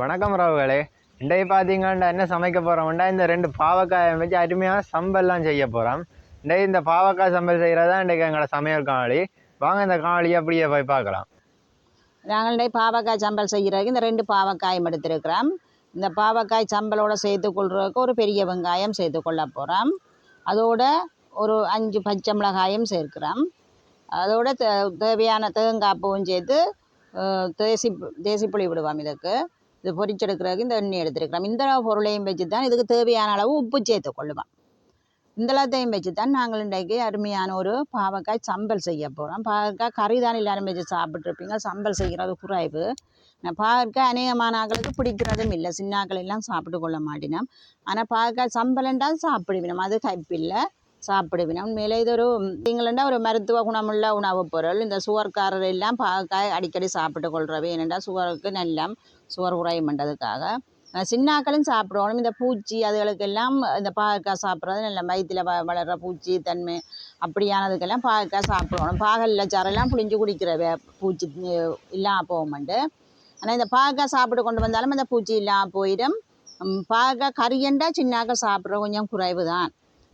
வணக்கம் ராவுகளே. இன்றைக்கு பார்த்தீங்கன்னா என்ன சமைக்க போகிறோம்டா இந்த ரெண்டு பாவக்காயை வச்சு அருமையாக சம்பல்லாம் செய்ய போகிறோம் இன்றைக்கு இந்த பாவக்காய் சம்பல் செய்கிறது தான் இன்றைக்கு எங்களோட சமையல் காணொளி. வாங்க இந்த காணொளி அப்படியே போய் பார்க்கலாம். நாங்கள் இன்றைக்கு பாவக்காய் சம்பல் செய்கிறதுக்கு இந்த ரெண்டு பாவக்காயும் எடுத்திருக்கிறோம். இந்த பாவக்காய் சம்பலோடு சேர்த்து கொள்றதுக்கு ஒரு பெரிய வெங்காயம் சேர்த்து கொள்ள போகிறோம் அதோட ஒரு அஞ்சு பச்சை மிளகாயும் சேர்க்கிறோம். அதோட தே தேவையான தேங்காய் பூவும் சேர்த்து தேசி தேசி புளி விடுவோம் இதுக்கு. இது பொரிச்செடுக்கிறதுக்கு இந்த எண்ணெய் எடுத்துருக்கிறோம். இந்த பொருளையும் வச்சு தான் இதுக்கு தேவையான அளவு உப்பு சேர்த்து கொள்ளுவோம். இந்த எல்லாத்தையும் வச்சு தான் நாங்கள் இன்றைக்கு அருமையான ஒரு பாவக்காய் சம்பல் செய்ய போகிறோம் பாவக்காய் கறி தான் எல்லாரும் வச்சு சாப்பிட்ருப்பீங்க சம்பல் செய்கிறது குறைவு. பாவக்காய் அநேகமான ஆக்களுக்கு பிடிக்கிறதும் இல்லை. சின்ன ஆக்கள் எல்லாம் சாப்பிட்டு கொள்ள மாட்டினோம். ஆனால் பாவக்காய் சம்பல் என்றால் சாப்பிடுவினோம். அது கைப்பில்லை சாப்பிடுவேன் உண்மையில் இது ஒரு நீங்களா ஒரு மருத்துவ குணமுள்ள உணவுப் பொருள் இந்த சுகர்காரர் எல்லாம் பார்க்க அடிக்கடி சாப்பிட்டு கொள்றவை. ஏனென்றால் சுகருக்கு நல்லா சுகர் குறையும் சின்னாக்களும் சாப்பிடணும் இந்த பூச்சி அதுகளுக்கெல்லாம் இந்த பாகக்காய் சாப்பிட்றது நல்ல வயிற்றில் வ வளர்கிற பூச்சி தன்மை அப்படியானதுக்கெல்லாம் பாகக்காய் சாப்பிடணும் பாகலில் சாரெல்லாம் புளிஞ்சு குடிக்கிறவே. பூச்சி அஹ் இல்லாமல் ஆனால் இந்த பாகக்காய் சாப்பிட்டு கொண்டு வந்தாலும் அந்த பூச்சி இல்லாமல் போயிடும். பாகக்காய் கறியண்டா சின்னாக்க சாப்பிட்ற கொஞ்சம் குறைவு தான்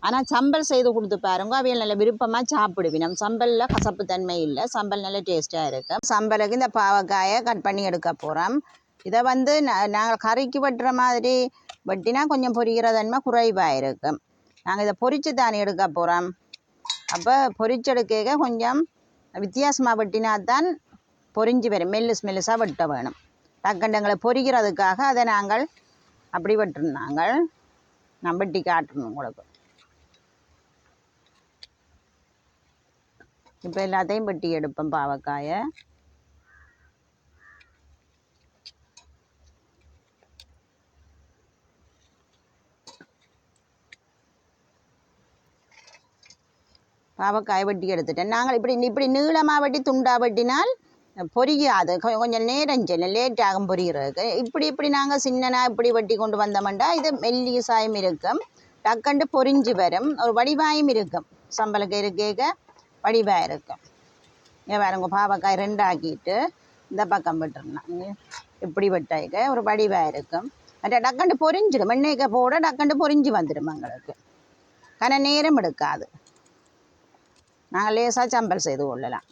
ஆனால் சம்பல் செய்து கொடுத்து பாருங்க அவையில் நல்ல விருப்பமாக சாப்பிடுவினோம் சம்பலில் கசப்பு தன்மை இல்லை சம்பல் நல்ல டேஸ்ட்டாக இருக்கும் சம்பலுக்கு இந்த பாவக்காயை கட் பண்ணி எடுக்க போகிறோம் இதை வந்து நாங்கள் கறிக்கு வெட்டுற மாதிரி வெட்டினா கொஞ்சம் பொரிகிற தன்மை குறைவாக இருக்கும் நாங்கள் இதை பொரித்து தானே எடுக்க போகிறோம் அப்போ பொரிச்செடுக்க கொஞ்சம் வித்தியாசமாக வெட்டினா தான் பொரிஞ்சு வரும். மெல்லுஸ் மெல்லுஸாக வெட்ட வேணும். டக்கண்டங்களை பொரிக்கிறதுக்காக அதை நாங்கள் அப்படி வெட்டுறோம். நாங்கள் வெட்டி காட்டணும் உங்களுக்கு. இப்போ எல்லாத்தையும் வெட்டி எடுப்போம் பாவக்காயை. பாவக்காய் வெட்டி எடுத்துட்டேன். நாங்கள் இப்படி இப்படி நீளமாக வெட்டி துண்டாக வெட்டினால் பொரியாது. கொஞ்சம் நேரம் செல்லும் லேட் ஆகும் பொரிகிறதுக்கு இப்படி இப்படி நாங்கள் சின்னனா இப்படி வெட்டி கொண்டு வந்தோம்டா இது மெல்லிசாயும் இருக்கும். டக்கண்டு பொரிஞ்சு வரும். ஒரு வடிவாயும் இருக்கும். சம்பளுக்கு இருக்கேக்க வடிவாக இருக்கும். இங்கே பாருங்க பாவக்காய் ரெண்டாக்கிட்டு இந்த பக்கம் விட்டுருணும் இப்படி வெட்டாய்க்க ஒரு வடிவாக இருக்கும். மற்ற டக்கண்டு பொரிஞ்சிடும். எண்ணெய்க்க போட டக்கண்டு பொரிஞ்சு வந்துடும் எங்களுக்கு. கன நேரம் எடுக்காது. நாங்கள் லேசாக சம்பல் செய்து கொள்ளலாம்.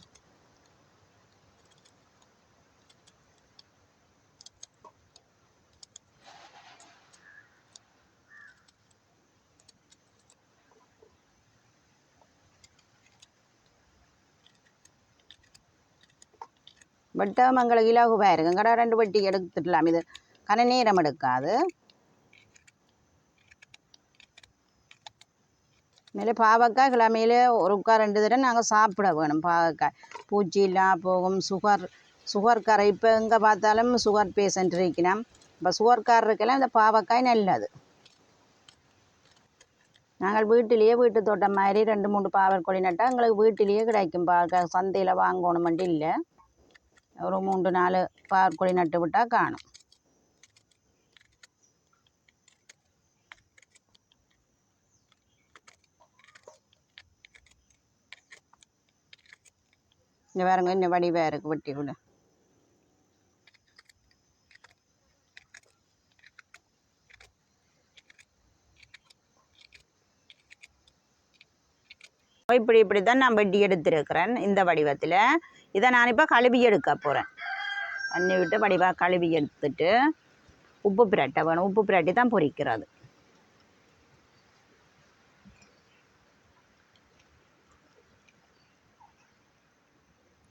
வெட்டம் எங்களுக்கு இலகுவாக இருக்கும் கடை ரெண்டு வெட்டி எடுத்துடலாம் இது கன நேரம் எடுக்காது மேலே பாவக்காய் கிழமையில ஒருக்கா ரெண்டு தடவை நாங்கள் சாப்பிட வேணும் பாவக்காய் பூச்சி இல்லாமல் போகும் சுகர் சுகர் கரை இப்போ எங்கே பார்த்தாலும் சுகர் பேஷண்ட் இருக்கணும் இப்போ சுகர்காரருக்கெல்லாம் இந்த பாவக்காய் நல்லது நாங்கள் வீட்டிலேயே வீட்டு தோட்டம் மாதிரி ரெண்டு மூணு பாவற்கொடி நட்டால் எங்களுக்கு வீட்டிலேயே கிடைக்கும் பாவக்காய் சந்தையில் வாங்கணுமெண்டு இல்லை ஒரு மூன்று நாலு பாவற்கொடி நட்டு விட்டால் காணும் இந்த பாருங்க இந்த வடிவாக இருக்குது வெட்டி கூட இப்படி இப்படி தான் நான் வெட்டி எடுத்திருக்கிறேன் இந்த வடிவத்தில். இதை நான் இப்போ கழுவி எடுக்க போகிறேன் தண்ணி விட்டு வடிவாக கழுவி எடுத்துட்டு உப்பு பிரட்டை வேணும். உப்பு பிரட்டி தான் பொரிக்கிறது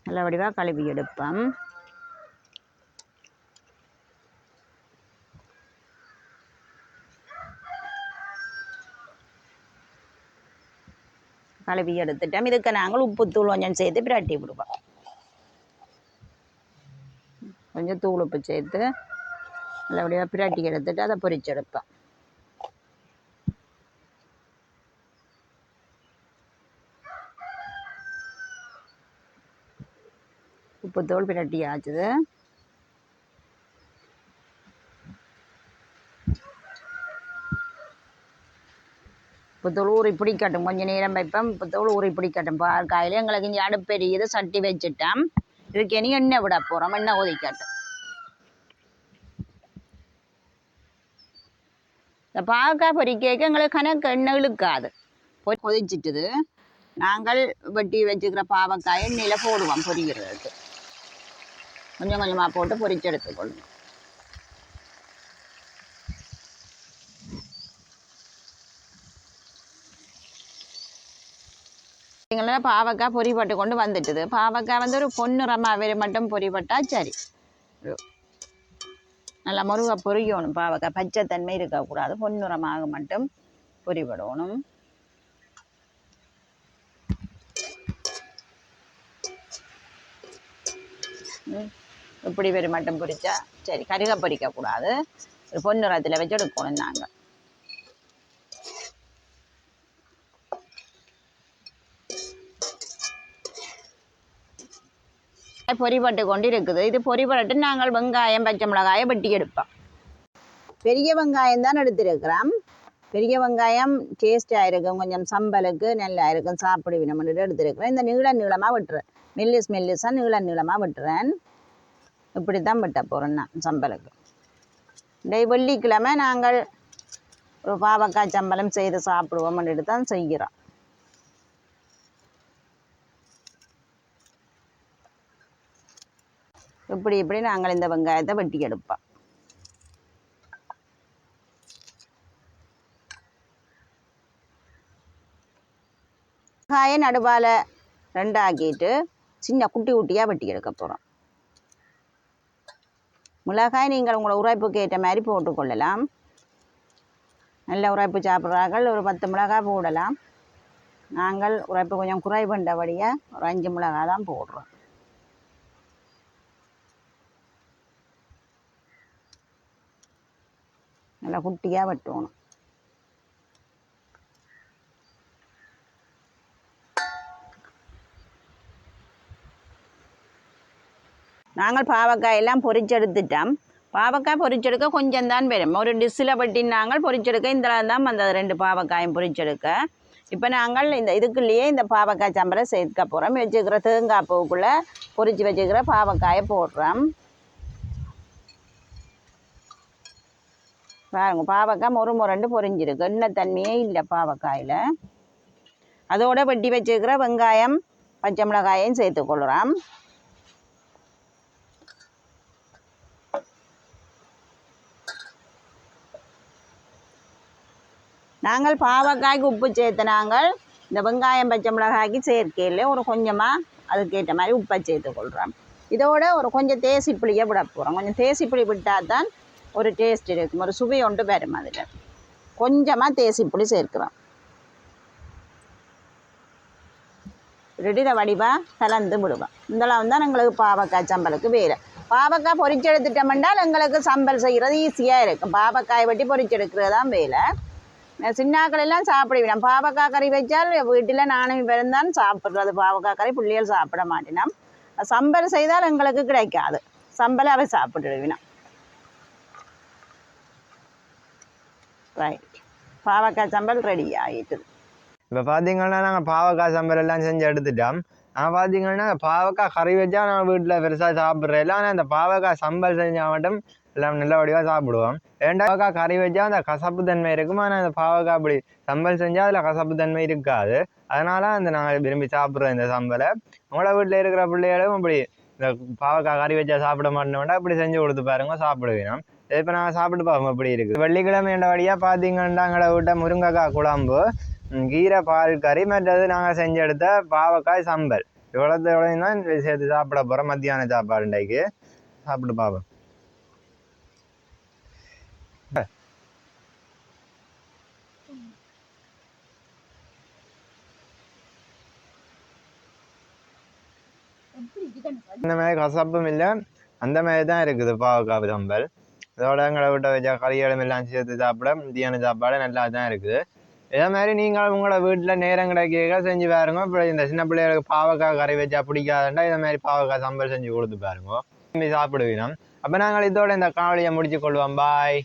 நல்ல வடிவாக கழுவி எடுப்பேன் கழுவி எடுத்துட்டோம் இதுக்கு நாங்கள் உப்புத்தூள் கொஞ்சம் சேர்த்து பிரட்டி விடுவோம் கொஞ்சம் தூள் உப்பு சேர்த்து நல்லபடியாக பிரட்டி எடுத்துட்டு அதை பொரிச்செடுப்பேன் உப்புத்தூள் பிரட்டி ஆச்சுது இப்போ தோல் பிடிக்கட்டும் கொஞ்சம் நேரம் வைப்பேன். இப்போ தோல் ஊறி பிடிக்கட்டும் பாற்காயில் எங்களுக்கு இங்கே அடுப்பெரிய இது சட்டி வச்சுட்டோம் இதுக்கு இனி எண்ணெய் விட போகிறோம் எண்ணெய் ஒதுக்கட்டும் இந்த பாவக்காய் பொறிக்க எங்களுக்கு கணக்கு எண்ணெய் இழுக்காது. கொதிச்சிட்டுது. நாங்கள் வெட்டி வச்சுக்கிற பாவக்காயை எண்ணெயில் போடுவோம் பொரிக்கிறதுக்கு கொஞ்சம் கொஞ்சமாக போட்டு பொரிச்சு எடுத்துக்கொள்ளும் எங்களை பாவக்காய் பொறிப்பட்டு கொண்டு வந்துட்டுது. பாவக்காய் வந்து ஒரு பொன்னிறமாக வேறு மட்டும் பொரிப்பட்டா சரி. நல்லா முருகை பொரியணும் பாவக்காய் பச்சைத்தன்மை இருக்கக்கூடாது. பொன்னிறமாக மட்டும் பொரிபடணும். இப்படி வெறும் மட்டும் பொரிச்சா சரி. கருக பொரிக்கக்கூடாது. ஒரு பொன்னிறத்தில் வச்சு எடுக்கணும் நாங்கள் பொரிபட்டு கொண்டு இருக்குது இது பொறிபட்டு நாங்கள் வெங்காயம் பச்சை மிளகாயை வெட்டி எடுப்போம் பெரிய வெங்காயம் தான் எடுத்திருக்கிறோம். பெரிய வெங்காயம் டேஸ்டாக இருக்கும். கொஞ்சம் சம்பலுக்கு நல்லா இருக்கும். சாப்பிடுவினம்னு எடுத்துருக்கிறேன் இந்த நீள நீளமாக விட்டுறேன். மெல்லிஸ் மெல்லிஸாக நீள நீளமாக விட்டுறேன். இப்படி தான் விட்ட போகிறேன் நான் சம்பலுக்கு. டெய் வெள்ளிக்கிழமை நாங்கள் ஒரு பாவக்காய் சம்பளம் செய்து சாப்பிடுவோம்னு தான் செய்கிறோம். இப்படி இப்படி நாங்கள் இந்த வெங்காயத்தை வெட்டி எடுப்போம். வெங்காய நடுவால் ரெண்டாக்கிட்டு சின்ன குட்டி குட்டியாக வெட்டி எடுக்க போகிறோம் மிளகாய் நீங்கள் உங்களோட உரைப்புக்கு ஏற்ற மாதிரி போட்டுக்கொள்ளலாம் நல்ல உரைப்பு சாப்பிட்றார்கள். ஒரு பத்து மிளகாய் போடலாம். நாங்கள் உரைப்பு கொஞ்சம் குறைவுண்டபடியாக ஒரு அஞ்சு மிளகாய் தான் போடுறோம். நல்லா குட்டியாக வெட்டணும். நாங்கள் பாவக்காய் எல்லாம் பொறிச்செடுத்துட்டோம். பாவக்காய் பொரிச்செடுக்க கொஞ்சம் தான் வரும் ஒரு டிஷ்ஷில் பட்டி நாங்கள் பொரிச்செடுக்க இந்த தான் வந்தது. ரெண்டு பாவக்காயும் பொறிச்செடுக்க. இப்போ நாங்கள் இந்த இதுக்குள்ளேயே இந்த பாவக்காய் சம்பரை சேர்க்க போகிறோம் வச்சுக்கிற தேங்காய் பூவுக்குள்ளே பொறிச்சு வச்சுக்கிற பாவக்காயை போடுறோம். பாருங்க பாவக்காய் மொறு முரண்டு பொரிஞ்சிருக்கு. எண்ணெய் தன்மையே இல்லை பாவக்காயில். அதோட வெட்டி வச்சுருக்கிற வெங்காயம் பச்சை மிளகாயும் சேர்த்துக்கொள்கிறோம் நாங்கள் பாவக்காய்க்கு உப்பு சேர்த்து நாங்கள் இந்த வெங்காயம் பச்சை மிளகாய்க்கு சேர்க்கையில் ஒரு கொஞ்சமாக அதுக்கேற்ற மாதிரி உப்பை சேர்த்துக்கொள்கிறோம் இதோட ஒரு கொஞ்சம் தேசி புளியை விட போகிறோம் கொஞ்சம் தேசி புளி விட்டால் தான் ஒரு டேஸ்ட் இருக்கும் ஒரு சுவை உண்டு வரும் அதில் கொஞ்சமாக தேசி புளி சேர்க்கிறோம் ரெடித வடிவாக கலந்து விடுவோம் இதெல்லாம் தான் எங்களுக்கு பாவக்காய் சம்பலுக்கு வேறு பாவக்காய் பொறிச்செடுத்துட்டோம்னால் எங்களுக்கு சம்பல் செய்கிறது ஈஸியாக இருக்கும். பாவக்காயை வெட்டி பொறிச்செடுக்கிறது தான் வேலை. சின்னாக்கள் எல்லாம் சாப்பிடுவிடும் பாவக்காய் கறி வச்சால் வீட்டில் நானும் பிறந்தான் சாப்பிட்றது. பாவக்காய் கறி பிள்ளைகள் சாப்பிட மாட்டினோம் சம்பல் செய்தால் எங்களுக்கு கிடைக்காது. சம்பல் அவை சாப்பிட்டுடுவினான் ரைட் பாவக்காய் சம்பல் ரெடி ஆகிட்டு இப்போ பார்த்தீங்கன்னா நாங்கள் பாவக்காய் சம்பல் எல்லாம் செஞ்சு எடுத்துட்டோம். நான் பார்த்தீங்கன்னா பாவக்காய் கறி வச்சா நான் வீட்டில் பெருசாக சாப்பிட்றேன் ஆனால் அந்த பாவக்காய் சம்பல் செஞ்சால் மட்டும் எல்லாம் நல்லபடியாக சாப்பிடுவோம். ஏன்டா பாவக்காய் கறி வச்சா அந்த கசப்பு தன்மை இருக்கும்? ஆனால் அந்த பாவக்காய் அப்படி சம்பல் செஞ்சால் அதில் கசப்பு தன்மை இருக்காது. அதனால அந்த நாங்கள் விரும்பி சாப்பிட்றோம் இந்த சம்பலை. உங்களோட வீட்டில் இருக்கிற பிள்ளைகளும் இப்படி இந்த பாவக்காய் கறி வச்சா சாப்பிட மாட்டோம்னா இப்படி செஞ்சு கொடுத்து பாருங்க சாப்பிடுவேன் இப்போ நாங்கள் சாப்பிட்டு பார்ப்போம் எப்படி இருக்குது. வெள்ளிக்கிழமை வழியாக பார்த்தீங்கன்னா எங்களை வீட்டை முருங்கைக்காய் குழம்பு கீரை பால் கறி மற்றது நாங்கள் செஞ்சு எடுத்த பாவக்காய் சம்பல். இவ்வளோத்தையும் தான் சேர்த்து சாப்பிட போகிறோம் மத்தியான சாப்பாடு இன்றைக்கு. சாப்பிட்டு பார்ப்போம் இந்த மாதிரி கசப்பும் இல்லை அந்த மாதிரி தான் இருக்குது பாவக்காய் சம்பல். இதோட எங்களை விட்ட வச்சா கறிகளும் எல்லாம் சேர்த்து சாப்பிட மத்தியான சாப்பாடு நல்லா தான் இருக்குது. இதே மாதிரி நீங்கள் உங்களோட வீட்டில் நேரம் கிடைக்க செஞ்சு பாருங்க. இப்போ இந்த சின்ன பிள்ளைகளுக்கு பாவக்காய் கறி வச்சா பிடிக்காதுண்டா இதே மாதிரி பாவக்காய் சம்பல் செஞ்சு கொடுத்து பாருங்க. சாப்பிடுவீங்க. அப்போ நாங்கள் இதோட இந்த காவலியை முடிச்சு கொள்வோம். பாய்